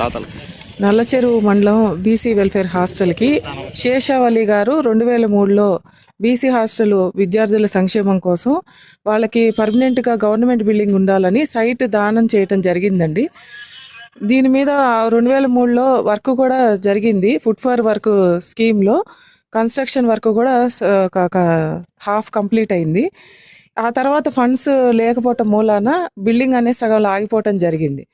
దాతలు నల్లచెరువు మండలం BC welfare హాస్టల్కి శేషావళి గారు రెండు వేల మూడులో బీసీ హాస్టల్ విద్యార్థుల సంక్షేమం కోసం వాళ్ళకి పర్మనెంట్గా గవర్నమెంట్ బిల్డింగ్ ఉండాలని సైట్ దానం చేయటం జరిగిందండి. దీని మీద రెండు వేల మూడులో వర్క్ కూడా జరిగింది. ఫుడ్ ఫర్ వర్క్ స్కీమ్లో కన్స్ట్రక్షన్ వర్క్ కూడా ఒక హాఫ్ కంప్లీట్ అయింది. ఆ తర్వాత ఫండ్స్ లేకపోవటం మూలాన బిల్డింగ్ అనేది సగం ఆగిపోవటం జరిగింది.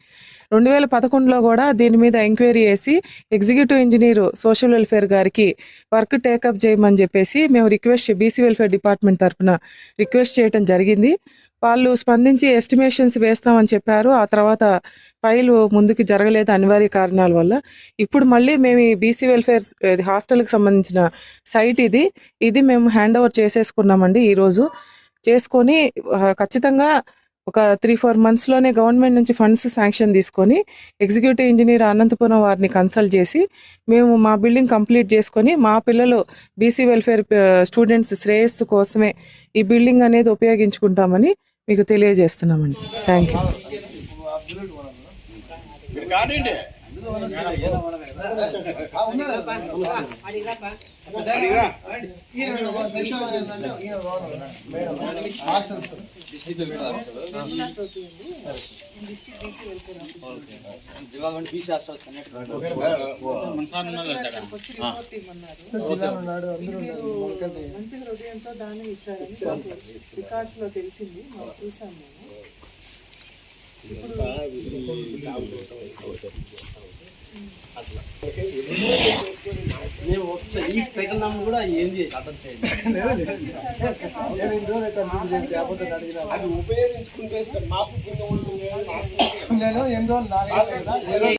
రెండు వేల పదకొండులో కూడా దీని మీద ఎంక్వైరీ చేసి ఎగ్జిక్యూటివ్ ఇంజనీర్ సోషల్ వెల్ఫేర్ గారికి వర్క్ టేకప్ చేయమని చెప్పేసి మేము రిక్వెస్ట్ బీసీ వెల్ఫేర్ డిపార్ట్మెంట్ తరఫున రిక్వెస్ట్ చేయటం జరిగింది. వాళ్ళు స్పందించి ఎస్టిమేషన్స్ వేస్తామని చెప్పారు. ఆ తర్వాత ఫైల్ ముందుకు జరగలేదు అనివార్య కారణాల వల్ల. ఇప్పుడు మళ్ళీ మేము ఈ బీసీ వెల్ఫేర్ హాస్టల్కి సంబంధించిన సైట్ ఇది. ఇది మేము హ్యాండ్ ఓవర్ చేసేసుకున్నామండి ఈరోజు. చేసుకొని ఖచ్చితంగా ఒక త్రీ ఫోర్ మంత్స్లోనే గవర్నమెంట్ నుంచి ఫండ్స్ శాంక్షన్ తీసుకొని ఎగ్జిక్యూటివ్ ఇంజనీర్ అనంతపురం వారిని కన్సల్ట్ చేసి మేము మా బిల్డింగ్ కంప్లీట్ చేసుకొని మా పిల్లలు బీసీ వెల్ఫేర్ స్టూడెంట్స్ శ్రేయస్సు కోసమే ఈ బిల్డింగ్ అనేది ఉపయోగించుకుంటామని మీకు తెలియజేస్తున్నామండి. థ్యాంక్ యూ మంచి హృదయంతో దానం ఇచ్చారని రికార్డ్స్లో తెలిసింది. మాకు చూసాం మేము మేము ఒకసారి ఈ సెకండ్ నమ్మ కూడా ఏంది అటెండ్ చేయండి. అది ఉపయోగించుకుంటే మాకు కింద ఉంటుంది నేను ఎన్ని రోజులు